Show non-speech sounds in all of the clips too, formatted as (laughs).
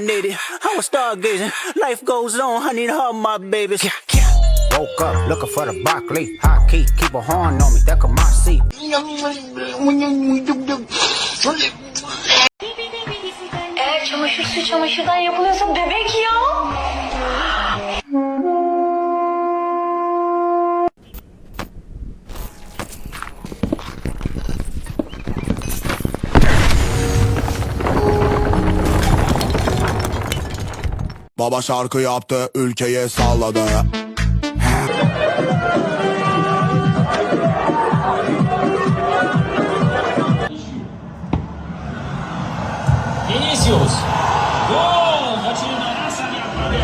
reincarnated. I was stargazing. Life goes on. I need all my babies. Woke up looking for the broccoli. High key, keep a horn on me. That could my seat. Eğer çamaşır su çamaşırdan yapılıyorsa bebek ya. Baba şarkı yaptı, ülkeye salladı. Vinicius. Gol! Kaçırmadan yapmadı.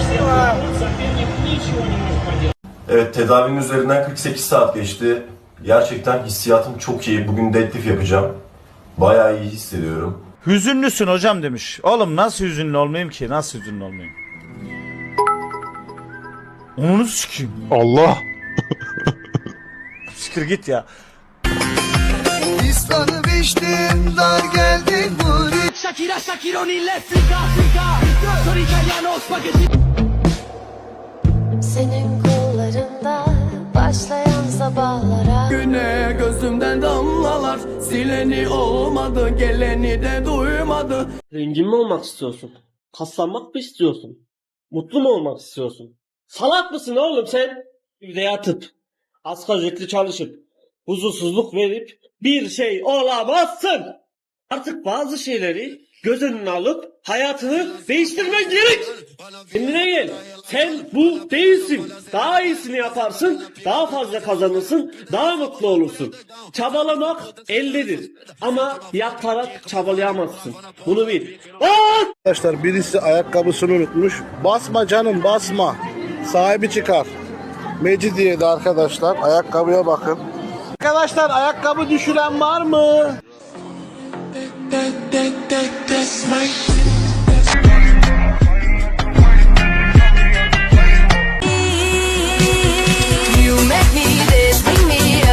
İşte bu. Соперник ничего не может поделать. Evet tedavinin üzerinden 48 saat geçti. Gerçekten hissiyatım çok iyi. Bugün deadlift yapacağım. Bayağı iyi hissediyorum. Hüzünlüsün hocam demiş. Oğlum nasıl hüzünlü olmayayım ki? Nasıl hüzünlü olmayayım? Onu sikeyim. Allah. (laughs) Siktir git ya. Shakira, Shakironi, Africa, Africa. Sono italiano, spaghetti. Senin kollarında başlayan sabahlara Güne gözümden damlalar Sileni olmadı geleni de duymadı Zengin mi olmak istiyorsun? Kaslanmak mı istiyorsun? Mutlu mu olmak istiyorsun? Salak mısın oğlum sen? Evde yatıp, asgari ücretli çalışıp, huzursuzluk verip bir şey olamazsın. Artık bazı şeyleri göz önüne alıp hayatını değiştirmen gerek. Kendine gel. Sen bu değilsin. Daha iyisini yaparsın, daha fazla kazanırsın, daha mutlu olursun. Çabalamak eldedir. Ama yaparak çabalayamazsın. Bunu bil. Aa! Arkadaşlar birisi ayakkabısını unutmuş. Basma canım basma. Sahibi çıkar. Mecidiye'de arkadaşlar. Ayakkabıya bakın. Arkadaşlar ayakkabı düşüren var mı?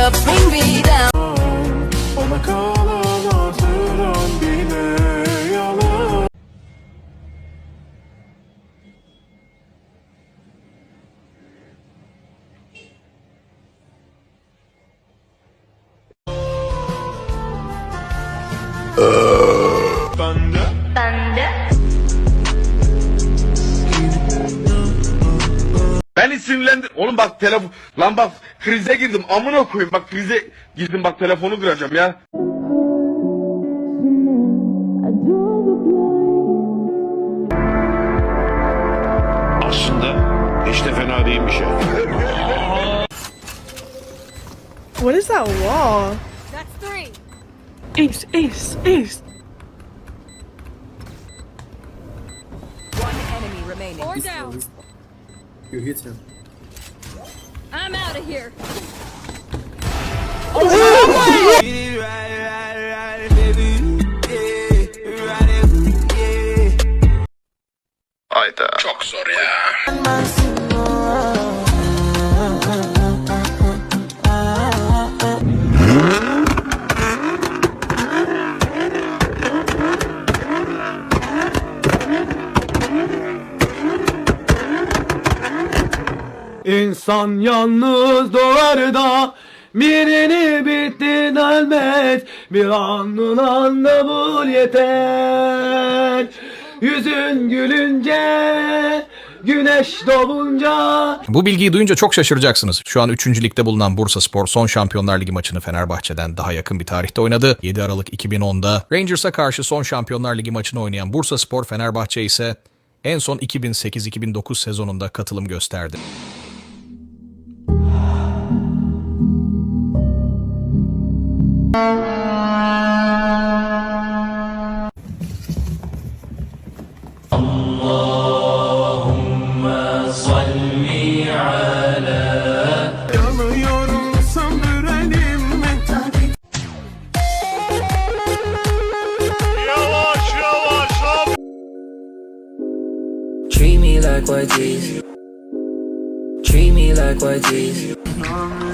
Up, bring me down. Bende Beni sinirlendir. Oğlum bak telefon. Lan bak krize girdim. Amına koyayım. Bak krize girdim. Bak telefonu kıracağım ya. Aslında hiç de fena değilmiş ya. What is that wall? That's three Ace, ace, ace. Four down You hit him. I'm out of here oh, Hayda. Çok zor ya. İnsan yalnız doğar da birini bitti elbet bir anın anda bul yeter yüzün gülünce güneş doğunca Bu bilgiyi duyunca çok şaşıracaksınız. Şu an 3. ligde bulunan Bursa Spor son Şampiyonlar Ligi maçını Fenerbahçe'den daha yakın bir tarihte oynadı. 7 Aralık 2010'da Rangers'a karşı son Şampiyonlar Ligi maçını oynayan Bursa Spor Fenerbahçe ise en son 2008-2009 sezonunda katılım gösterdi.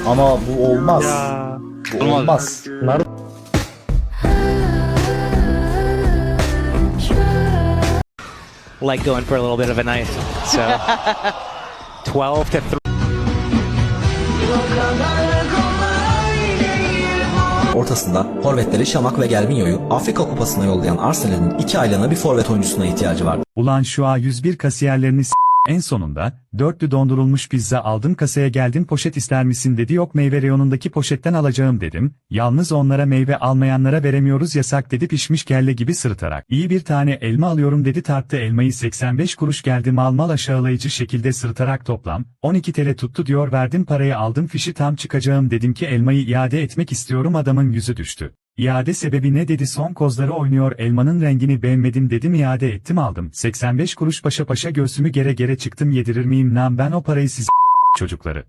Ama bu olmaz. Bu olmaz. like going for a little bit of a night. So (laughs) 12 to 3. Ortasında forvetleri Şamak ve Gervinho'yu Afrika Kupası'na yollayan Arsenal'in iki aylığına bir forvet oyuncusuna ihtiyacı vardı. Ulan şu A101 kasiyerlerini s- en sonunda dörtlü dondurulmuş pizza aldım kasaya geldim poşet ister misin dedi yok meyve reyonundaki poşetten alacağım dedim. Yalnız onlara meyve almayanlara veremiyoruz yasak dedi pişmiş kelle gibi sırıtarak. İyi bir tane elma alıyorum dedi tarttı elmayı 85 kuruş geldi mal mal aşağılayıcı şekilde sırıtarak toplam 12 TL tuttu diyor verdim parayı aldım fişi tam çıkacağım dedim ki elmayı iade etmek istiyorum adamın yüzü düştü. İade sebebi ne dedi son kozları oynuyor elmanın rengini beğenmedim dedim iade ettim aldım. 85 kuruş paşa paşa göğsümü gere gere çıktım yedirir miyim lan ben o parayı siz (laughs) çocukları.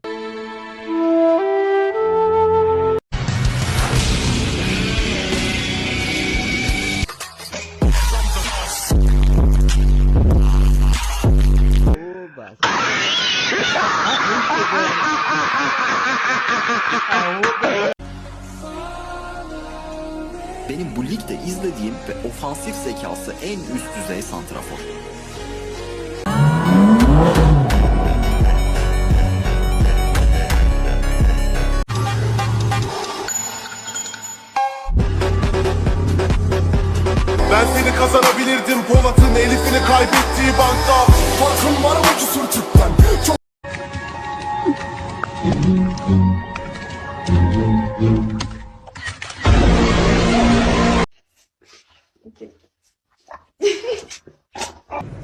Ligde izlediğim ve ofansif zekası en üst düzey santrafor.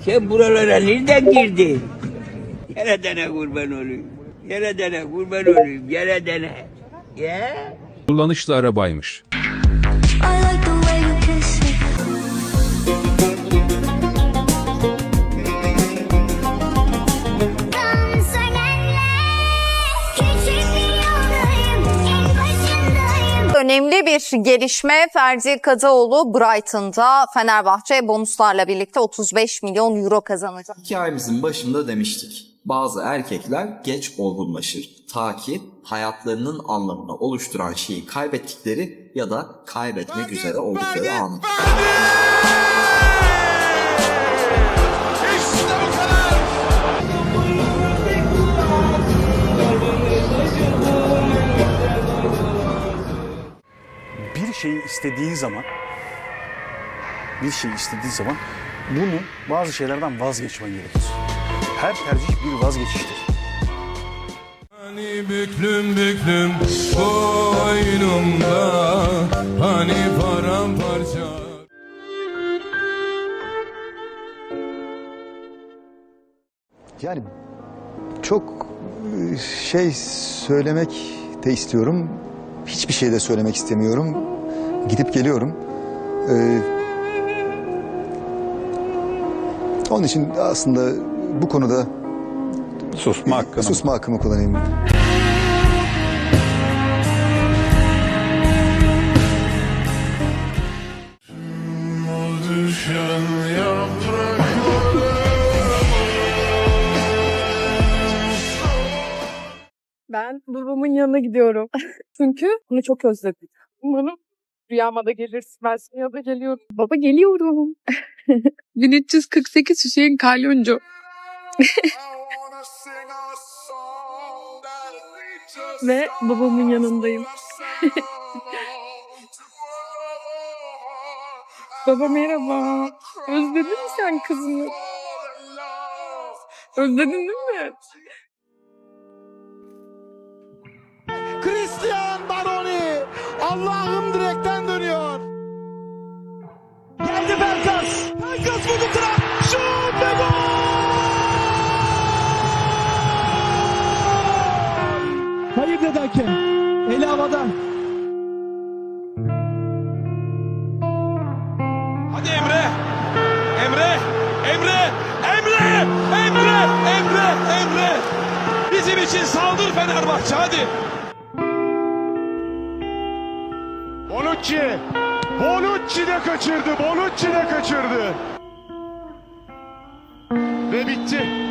Sen buralara nereden girdin? Yere dene kurban olayım. Yere dene kurban olayım. Yere dene. Ya. Kullanışlı arabaymış. Önemli bir gelişme Ferdi Kadıoğlu Brighton'da Fenerbahçe bonuslarla birlikte 35 milyon euro kazanacak. Hikayemizin başında demiştik. Bazı erkekler geç olgunlaşır. Ta ki hayatlarının anlamını oluşturan şeyi kaybettikleri ya da kaybetmek üzere oldukları anı. Şeyi istediğin zaman bir şeyi istediğin zaman bunu bazı şeylerden vazgeçmen gerekir. Her tercih bir vazgeçiştir. Hani büklüm büklüm boynumda Hani paramparça Yani çok e, şey söylemek de istiyorum. Hiçbir şey de söylemek istemiyorum. Gidip geliyorum. Ee, onun için aslında bu konuda susma hakkımı, susma hakkımı kullanayım. Ben babamın yanına gidiyorum. (laughs) Çünkü onu çok özledim. Umarım rüyama da gelirsin. Ben senin yanına geliyorum. Baba geliyorum. (laughs) 1348 Hüseyin Kalyoncu. (laughs) Ve babamın yanındayım. (laughs) Baba merhaba. Özledin mi sen kızını? Özledin değil mi? Christian Baroni Allah'ım Geldi Berkas. Berkas vurdu Trap. Şut ve gol. Hayır dedi hakem. Eli havada. Hadi Emre Emre Emre Emre Emre Emre Emre Bizim için saldır Fenerbahçe hadi Bonucci. Bonucci de kaçırdı. Bonucci de kaçırdı. Ve bitti.